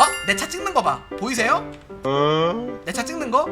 어? 내 차 찍는 거 봐. 보이세요? 내 차 찍는 거?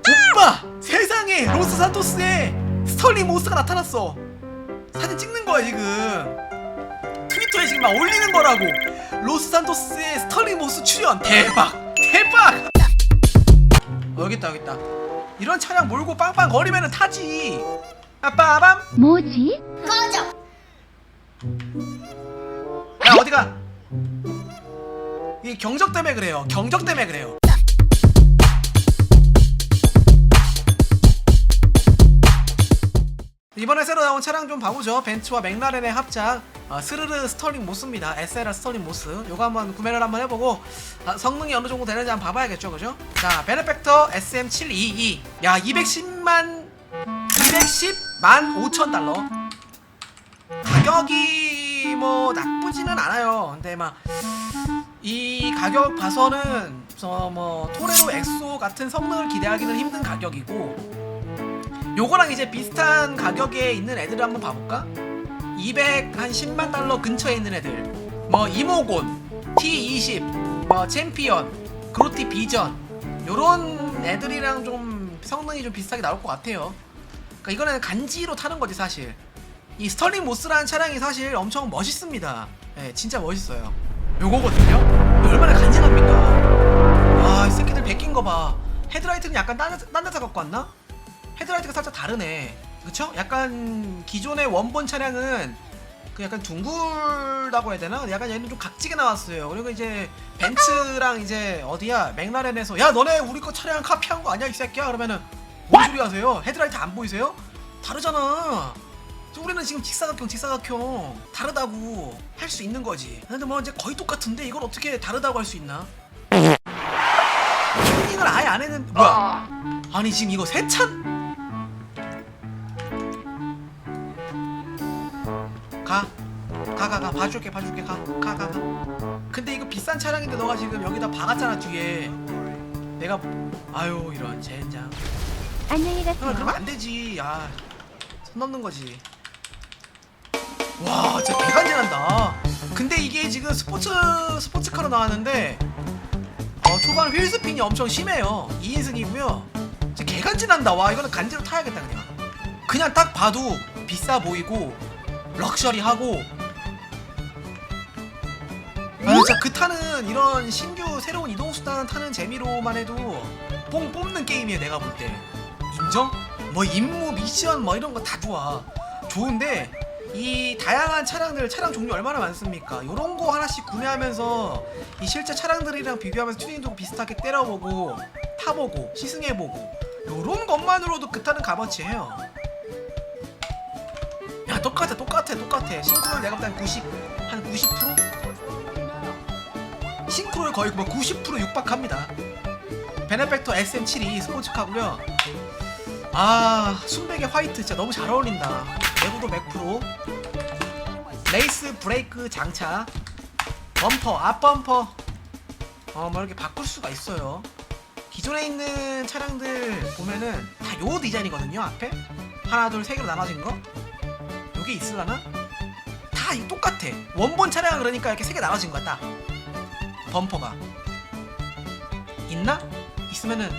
오빠! 세상에 로스 산토스에 스털링 모스가 나타났어. 사진 찍는 거야 지금. 트위터에 지금 막 올리는 거라고. 로스 산토스의 스털링 모스 출연 대박 대박. 어, 여기 있다 여기 있다. 이런 차량 몰고 빵빵 거리면은 타지. 아빠밤. 뭐지? 야 어디가? 이 경적 때문에 그래요. 경적 때문에 그래요. 이번에 새로 나온 차량 좀 봐보죠. 벤츠와 맥라렌의 합작 어, 스르르 스털링 모스입니다. SLR 스털링 모스. 요거 한번 구매를 한번 해보고 아, 성능이 어느 정도 되는지 한번 봐봐야겠죠, 그죠? 자, 베네팩터 SM722. 야, 210만 210만 5천 달러. 가격이 뭐 나쁘지는 않아요. 근데 막 이 가격 봐서는 저뭐 토레로 엑소 같은 성능을 기대하기는 힘든 가격이고 요거랑 이제 비슷한 가격에 있는 애들을 한번 봐볼까? 210만 달러 근처에 있는 애들 뭐 이모곤, T20, 뭐 챔피언, 그로티 비전 요런 애들이랑 좀 성능이 좀 비슷하게 나올 것 같아요. 그러니까 이거는 간지로 타는 거지 사실. 이 스털링 모스라는 차량이 사실 엄청 멋있습니다. 예, 진짜 멋있어요. 요거거든요. 얼마나 간지납니까? 와, 이 새끼들 베낀 거 봐. 헤드라이트는 약간 딴, 데- 딴 데서 갖고 왔나? 헤드라이트가 살짝 다르네. 그쵸? 약간 기존의 원본 차량은 그 약간 둥글다고 해야 되나? 약간 얘는 좀 각지게 나왔어요. 그리고 이제 벤츠랑 이제 어디야? 맥라렌에서 야 너네 우리 거 차량 카피한 거 아니야 이 새끼야? 그러면은 뭔 소리 하세요? 헤드라이트 안 보이세요? 다르잖아. 저 우리는 지금 직사각형 직사각형 다르다고 할 수 있는 거지. 근데 뭐 이제 거의 똑같은데 이걸 어떻게 다르다고 할 수 있나? 튜닝을 아예 안 했는 뭐야? 아니 지금 이거 새 차? 가. 가, 가, 가. 봐줄게, 봐줄게. 가, 가, 가, 가. 근데 이거 비싼 차량인데 너가 지금 여기다 박았잖아, 뒤에. 내가, 아유, 이런, 젠장. 안녕히 형, 그러면 가세요. 안 되지. 아, 손 넘는 거지. 와, 진짜 개간지난다. 근데 이게 지금 스포츠 스포츠카로 나왔는데 어, 초반 휠스핀이 엄청 심해요. 2인승이고요. 진짜 개간지난다. 와, 이거는 간지로 타야겠다 그냥. 그냥 딱 봐도 비싸 보이고 럭셔리하고. 아, 진짜 그 타는 이런 신규 새로운 이동 수단 타는 재미로만 해도 뽕 뽑는 게임이에요. 내가 볼 때. 인정? 뭐 임무 미션 뭐 이런 거 다 좋아 좋은데 이 다양한 차량들 차량 종류 얼마나 많습니까? 요런 거 하나씩 구매하면서 이 실제 차량들이랑 비교하면서 튜닝도 비슷하게 때려보고 타보고 시승해보고 요런 것만으로도 그 타는 값어치해요. 야 똑같아 똑같아 똑같아. 싱크로율 내가 볼때 한90 한 90%? 싱크로율 거의 뭐 90% 육박합니다. 베네팩터 SM72 스포츠카고요. 아 순백의 화이트 진짜 너무 잘 어울린다 내구도 100% 레이스 브레이크 장착 범퍼 앞범퍼. 어뭐 이렇게 바꿀 수가 있어요. 기존에 있는 차량들 보면은 다 요 디자인이거든요 앞에. 하나 둘 세 개로 나눠진 거. 요게 있으려나? 다 이- 똑같아. 원본 차량은 그러니까 이렇게 세 개 나눠진 거야 딱. 범퍼가. 있나? 있으면은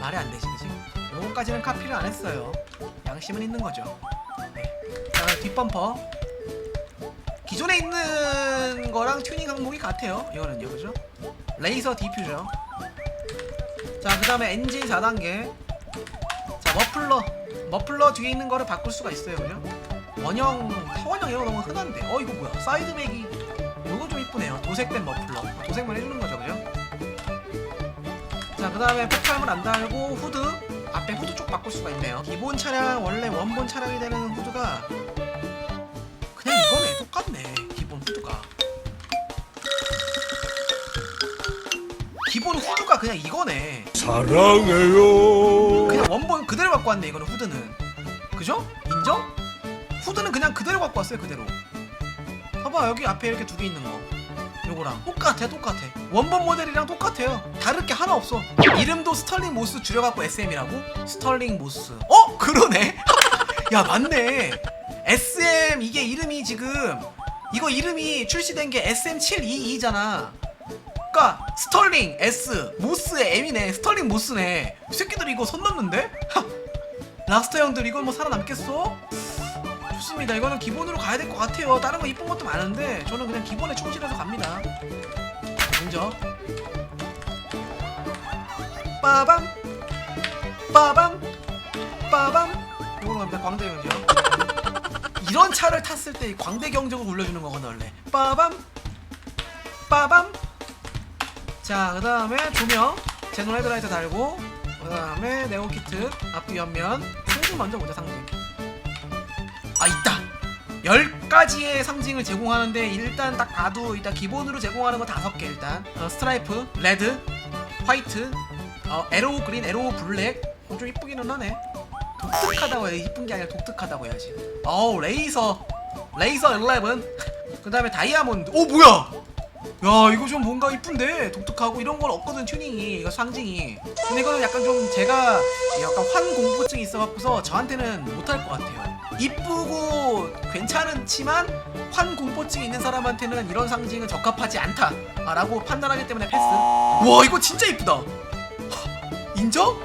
말이 안 되지 그지? 요거까지는 카피를 안 했어요. 양심은 있는 거죠 뒷범퍼. 기존에 있는 거랑 튜닝 항목이 같아요. 이거는요 그죠? 레이서 디퓨저. 자그 다음에 엔진 4단계. 자 머플러. 머플러 뒤에 있는 거를 바꿀 수가 있어요 그죠? 원형 타원형 이런 거 너무 흔한데. 어 이거 뭐야? 사이드백이 요거 좀 이쁘네요. 도색된 머플러. 도색만 해주는 거죠 그죠? 자, 그 다음에 폭발물 안 달고 후드. 앞에 후드 쪽 바꿀 수가 있네요. 기본 차량 원래 원본 차량이 되는 후드가 똑같네 기본 후드가 기본 후드가 그냥 이거네 사랑해요. 그냥 원본 그대로 갖고 왔네 이거는 후드는 그죠? 인정? 후드는 그냥 그대로 갖고 왔어요 그대로 봐봐 여기 앞에 이렇게 두 개 있는 거 요거랑 똑같아 똑같아 원본 모델이랑 똑같아요 다를 게 하나 없어 이름도 스털링 모스 줄여갖고 SM이라고? 스털링 모스 어? 그러네? 야 맞네 SM 이게 이름이 지금 이거 이름이 출시된 게 SM722잖아. 그니까 스털링 S 모스의 M이네. 스털링 모스네. 이 새끼들 이거 선 넘는데? 하, 락스터 형들 이건 뭐 살아남겠어? 좋습니다. 이거는 기본으로 가야 될 것 같아요. 다른 거 이쁜 것도 많은데 저는 그냥 기본에 충실해서 갑니다. 먼저 빠밤 빠밤 빠밤 이걸로 갑니다. 광대 경적. 이런 차를 탔을 때 이 광대 경적을 올려주는 거거든 원래. 빠밤 빠밤. 자 그 다음에 조명 제논 헤드라이트 달고 그 다음에 네온 키트 앞뒤 옆면 상징 먼저 보자 상징. 아 있다. 10가지의 상징을 제공하는데 일단 딱 봐도 일단 기본으로 제공하는 거 다섯 개 일단 어, 스트라이프, 레드, 화이트, 어, 에로우 그린, 에로우 블랙 어, 좀 이쁘기는 하네 독특하다고 해야 이쁜 게 아니라 독특하다고 해야지. 어우 레이서. 레이서 11그 다음에 다이아몬드. 오 뭐야? 야 이거 좀 뭔가 이쁜데? 독특하고 이런 건 없거든 튜닝이. 이거 상징이. 근데 이거는 약간 좀 제가 약간 환공포증이 있어갖고서 저한테는 못할 것 같아요. 이쁘고 괜찮지만 환공포증이 있는 사람한테는 이런 상징은 적합하지 않다 라고 판단하기 때문에 패스. 와 이거 진짜 이쁘다. 인정?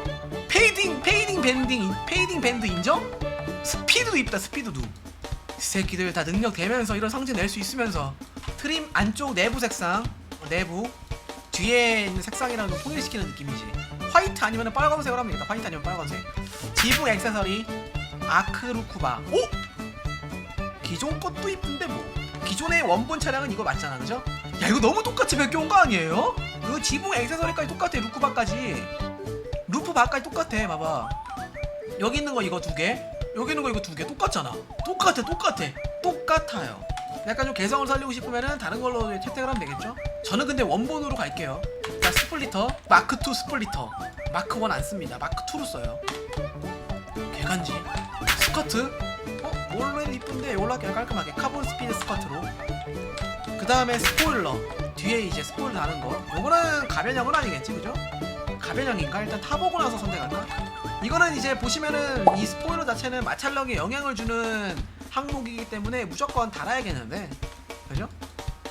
페이딩 페이딩 밴딩 페이딩 밴드 인정? 스피드도 이쁘다 스피드도. 이 새끼들 다 능력 되면서 이런 상징 낼수 있으면서. 트림 안쪽 내부 색상 어, 내부. 뒤에 있는 색상이랑 좀 통일시키는 느낌이지. 화이트 아니면 빨간색으로 하면 되겠다. 화이트 아니면 빨간색. 지붕 액세서리 아크루쿠바. 오? 기존 것도 이쁜데 뭐. 기존의 원본 차량은 이거 맞잖아 그죠? 야 이거 너무 똑같이 베껴온 거 아니에요? 그 지붕 액세서리까지 똑같아 루쿠바까지 루프바까지 똑같아 봐봐. 여기 있는 거 이거 두개 여기 있는 거 이거 두 개 똑같잖아. 똑같아 똑같아. 똑같아요. 약간 좀 개성을 살리고 싶으면은 다른 걸로 채택을 하면 되겠죠? 저는 근데 원본으로 갈게요. 자 스플리터. 마크2 스플리터. 마크1 안 씁니다. 마크2로 써요. 개간지. 스커트? 어? 뭘로 이쁜데 할게요. 깔끔하게. 카본 스피드 스커트로. 그 다음에 스포일러. 뒤에 이제 스포일러 다는 거. 요거는 가변형은 아니겠지 그죠? 가변형인가? 일단 타보고 나서 선택할까? 이거는 이제 보시면은 이 스포일러 자체는 마찰력에 영향을 주는 항목이기 때문에 무조건 달아야겠는데 그죠?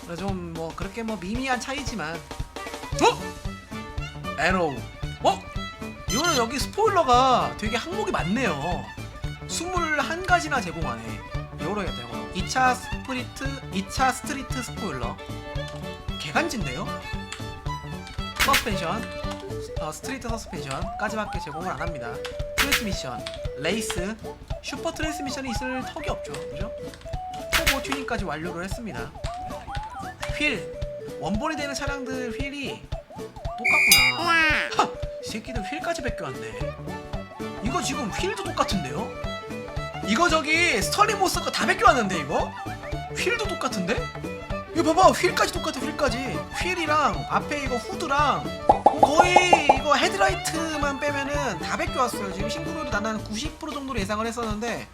그래서 좀 뭐 그렇게 뭐 미미한 차이지만 어? 에로우 어? 이거는 여기 스포일러가 되게 항목이 많네요 21가지나 제공하네 요로 해야겠다 요거 2차 스프리트 2차 스트리트 스포일러 개간지인데요? 서스펜션 어, 스트리트 서스펜션까지밖에 제공을 안 합니다. 트랜스미션, 레이스, 슈퍼 트랜스미션이 있을 턱이 없죠. 그죠? 터보 튜닝까지 완료를 했습니다. 휠, 원본이 되는 차량들 휠이 똑같구나. 하! 이 새끼들 휠까지 베껴왔네. 이거 지금 휠도 똑같은데요? 이거 저기 스털링 모스 거다 베껴왔는데 이거? 휠도 똑같은데? 이거 봐봐 휠까지 똑같아 휠까지 휠이랑 앞에 이거 후드랑 거의 이거 헤드라이트만 빼면은 다 베껴왔어요. 지금 신구로도 나는 90% 정도로 예상을 했었는데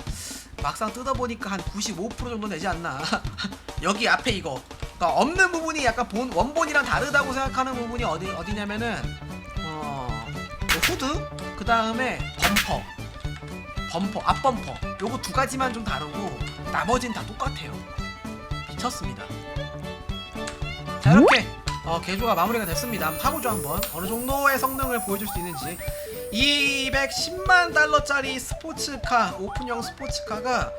막상 뜯어보니까 한 95% 정도 되지 않나. 여기 앞에 이거. 그러니까 없는 부분이 약간 본 원본이랑 다르다고 생각하는 부분이 어디 어디냐면은 어 후드? 그 다음에 범퍼. 범퍼 앞 범퍼. 요거 두 가지만 좀 다르고 나머지는 다 똑같아요. 미쳤습니다. 자 이렇게 어, 개조가 마무리가 됐습니다. 타보죠 한번 어느 정도의 성능을 보여줄 수 있는지. 210만 달러짜리 스포츠카 오픈형 스포츠카가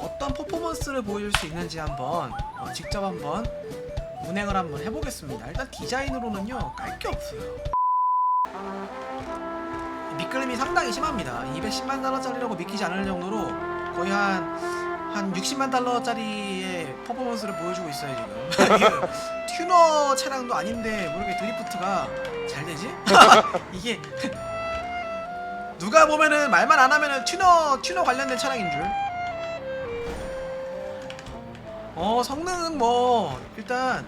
어떤 퍼포먼스를 보여줄 수 있는지 한번 어, 직접 한번 운행을 한번 해보겠습니다. 일단 디자인으로는요 깔 게 없어요. 미끌림이 상당히 심합니다. 210만 달러짜리라고 믿기지 않을 정도로 거의 한 한 60만 달러짜리의 퍼포먼스를 보여주고 있어요 지금 이게 튜너 차량도 아닌데 뭐 이렇게 드리프트가 잘 되지? 이게 누가 보면은 말만 안 하면은 튜너 튜너 관련된 차량인 줄. 어 성능은 뭐 일단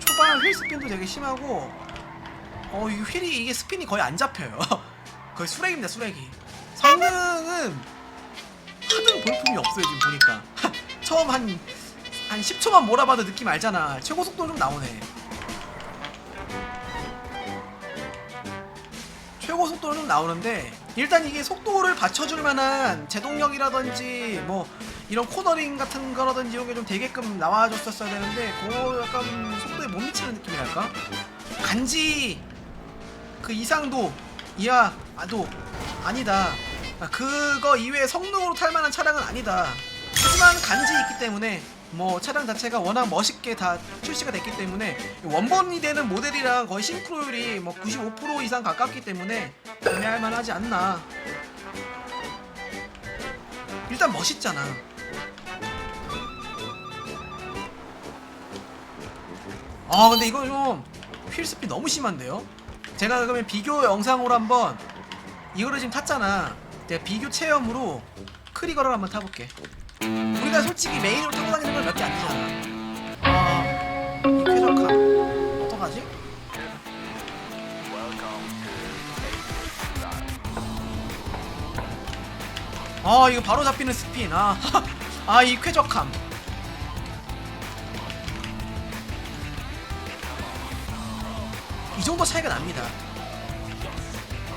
초반 휠 스핀도 되게 심하고 어이 휠이 이게 스핀이 거의 안 잡혀요. 거의 수레기입니다 수레기. 성능은 하등 볼품이 없어요 지금 보니까 처음 한 한 10초만 몰아봐도 느낌 알잖아. 최고 속도 좀 나오네. 최고 속도는 좀 나오는데 일단 이게 속도를 받쳐줄 만한 제동력이라든지 뭐 이런 코너링 같은 거라든지 이런 게 좀 되게끔 나와줬었어야 되는데 그거 약간 속도에 못 미치는 느낌이랄까? 간지 그 이상도 이하 아도 아니다 아, 그거 이외에 성능으로 탈 만한 차량은 아니다. 하지만 간지 있기 때문에 뭐 차량 자체가 워낙 멋있게 다 출시가 됐기 때문에 원본이 되는 모델이랑 거의 싱크로율이 뭐 95% 이상 가깝기 때문에 구매할 만하지 않나. 일단 멋있잖아. 아 근데 이거 좀 휠스피 너무 심한데요? 제가 그러면 비교 영상으로 한번 이거를 지금 탔잖아 내가 비교 체험으로 크리거를 한번 타볼게. 우리가 솔직히 메인으로 타고 다니는 건 몇 개 안 되잖아. 아 이 쾌적함. 어떡하지? 아 이거 바로 잡히는 스핀 아아 이 쾌적함. 이 정도 차이가 납니다.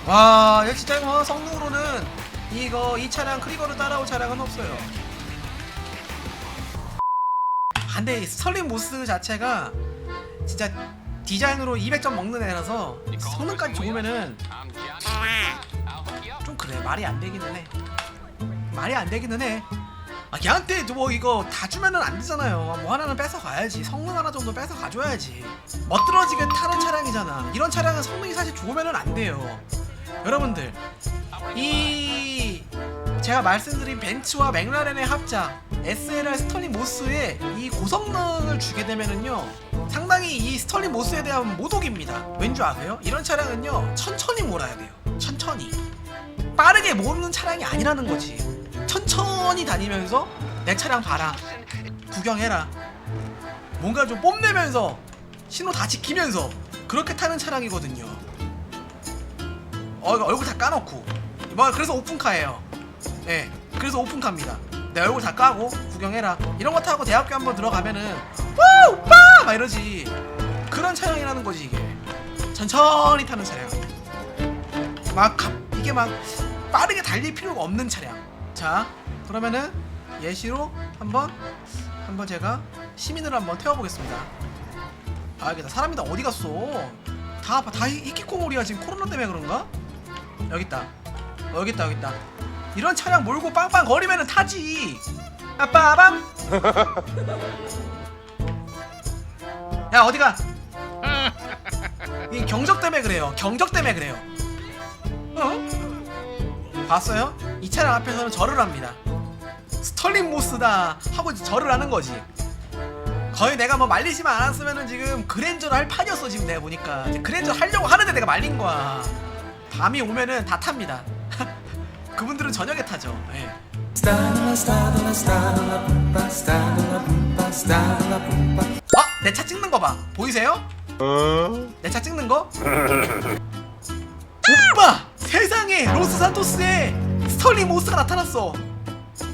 와, 이거 진짜 뭐 성능으로는 이거 이 차량 크리거를 따라올 차량은 없어요. 근데 스털린 모스 자체가 진짜 디자인으로 200점 먹는 애라서 성능까지 좋으면은 좀 그래 말이 안 되기는 해. 말이 안 되기는 해. 아, 걔한테 뭐 이거 다 주면은 안 되잖아요. 뭐 하나는 뺏어 가야지. 성능 하나 정도 뺏어 가줘야지. 멋들어지게 타는 차량이잖아. 이런 차량은 성능이 사실 좋으면은 안 돼요. 여러분들, 이 제가 말씀드린 벤츠와 맥라렌의 합작 SLR 스털링 모스에 이 고성능을 주게 되면은요 상당히 이 스털링 모스에 대한 모독입니다. 왠 줄 아세요? 이런 차량은요 천천히 몰아야 돼요. 천천히 빠르게 모르는 차량이 아니라는 거지. 천천히 다니면서 내 차량 봐라 구경해라 뭔가 좀 뽐내면서 신호 다 지키면서 그렇게 타는 차량이거든요 어 얼굴 다 까놓고. 뭐 그래서 오픈카예요. 예 그래서 오픈카입니다. 내 얼굴 다 까고 구경해라. 이런 거 타고 대학교 한번 들어가면은 와 오빠! 막 이러지. 그런 차량이라는 거지 이게. 천천히 타는 차량. 막 갑- 이게 막 빠르게 달릴 필요가 없는 차량. 자 그러면은 예시로 한번 한번 제가 시민을 한번 태워보겠습니다. 아 여기다. 사람이 다 어디 갔어? 다, 다 이키코몰이야 지금 코로나 때문에 그런가? 여기 있다 어, 여기 있다 여기 있다 이런 차량 몰고 빵빵 거리면은 타지 아빠밤 야 어디 가 이 경적 때문에 그래요 경적 때문에 그래요 어? 봤어요? 이 차량 앞에서는 절을 합니다. 스털링 모스다 하고 절을 하는 거지. 거의 내가 뭐 말리지만 않았으면은 지금 그랜저를 할 판이었어 지금 내가 보니까 그랜저 하려고 하는데 내가 말린 거야. 밤이 오면은 다 탑니다. 그분들은 저녁에 타죠. 예. 어? 내 차 찍는 거 봐. 보이세요? 내 차 찍는 거? 오빠! 세상에 로스 산토스에 스털링 모스가 나타났어.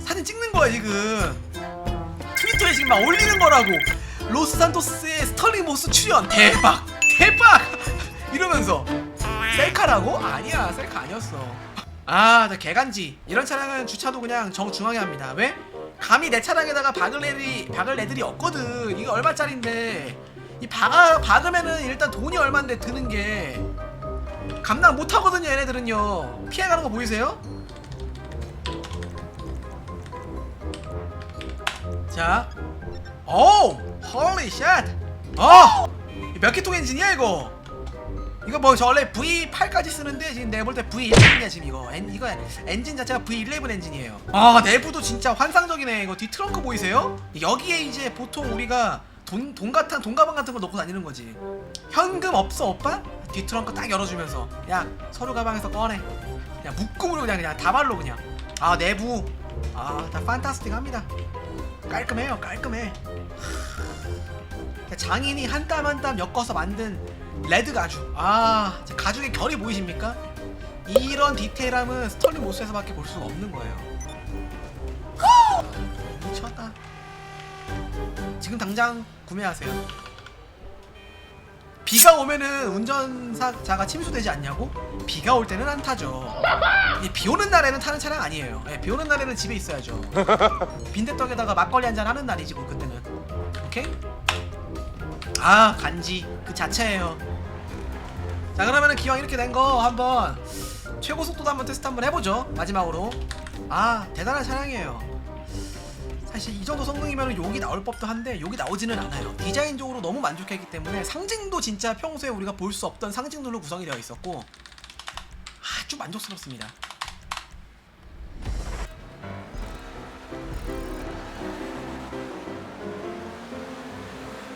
사진 찍는 거야 지금. 트위터에 지금 막 올리는 거라고. 로스 산토스의 스털링 모스 출연 대박 대박 이러면서 셀카라고? 아니야 셀카 아니었어. 아, 저 개간지 이런 차량은 주차도 그냥 정중앙에 합니다. 왜? 감히 내 차량에다가 박을 애들이 박을 애들이 없거든. 이거 얼마짜린데 이 박아 박으면은 일단 돈이 얼마인데 드는 게 감당 못 하거든요, 얘네들은요. 피해가는 거 보이세요? 자, 오, 홀리 샷. 어, 몇 기통 엔진이야 이거? 이거 뭐 저 원래 V8까지 쓰는데 지금 내가 볼 때 V11이야 지금 이거. 엔, 이거 엔진 자체가 V11 엔진이에요. 아 내부도 진짜 환상적이네. 이거 뒤 트렁크 보이세요? 여기에 이제 보통 우리가 돈, 돈 같은 돈 가방 같은 걸 넣고 다니는 거지. 현금 없어 오빠? 뒤 트렁크 딱 열어주면서 야 서류 가방에서 꺼내. 그냥 묶음으로 그냥 그냥 다발로 그냥. 아 내부. 아 다 판타스틱합니다. 깔끔해요 깔끔해. 하, 장인이 한 땀 한 땀 엮어서 만든 레드 가죽 아 가죽의 결이 보이십니까? 이런 디테일함은 스털링 모스에서밖에 볼 수가 없는 거예요 미쳤다 지금 당장 구매하세요 비가 오면은 운전자가 침수되지 않냐고? 비가 올 때는 안 타죠. 예, 비 오는 날에는 타는 차량 아니에요. 예, 비 오는 날에는 집에 있어야죠. 빈대떡에다가 막걸리 한잔 하는 날이지 뭐 그때는. 오케이? 아 간지 그 자체예요. 자 그러면은 기왕 이렇게 된 거 한번 최고 속도도 한번 테스트 한번 해보죠. 마지막으로. 아 대단한 차량이에요. 사실 이 정도 성능이면 욕이 나올 법도 한데 욕이 나오지는 않아요. 디자인적으로 너무 만족했기 때문에 상징도 진짜 평소에 우리가 볼 수 없던 상징들로 구성이 되어 있었고 아주 만족스럽습니다.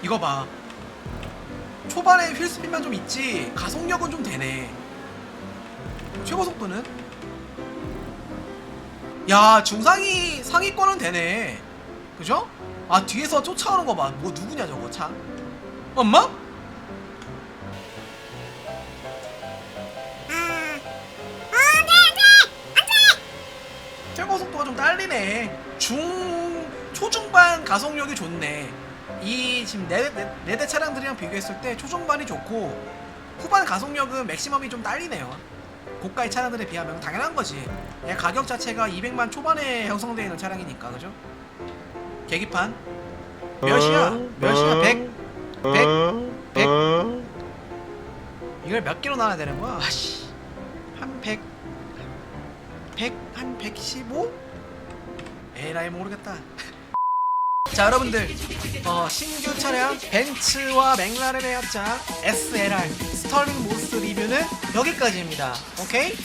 이거 봐. 초반에 휠스핀만 좀 있지 가속력은 좀 되네. 최고 속도는? 야 중상위 상위권은 되네. 그죠? 아 뒤에서 쫓아오는 거 봐. 뭐 누구냐 저거 차? 엄마? 최고 속도가 좀 딸리네. 중 초중반 가속력이 좋네. 이 지금 네, 네, 네 대 차량들이랑 비교했을 때 초중반이 좋고 후반 가속력은 맥시멈이 좀 딸리네요. 고가의 차량들에 비하면 당연한 거지. 얘 가격 자체가 200만 초반에 형성되어 있는 차량이니까 그죠? 계기판 몇이야? 몇이야? 100? 100? 100? 이걸 몇 개로 나눠야 되는 거야? 아씨 한 100? 100? 한 115? 에라이 모르겠다 자 여러분들 어, 신규 차량 벤츠와 맥라렌의 합작 SLR 스털링 모스 리뷰는 여기까지입니다 오케이?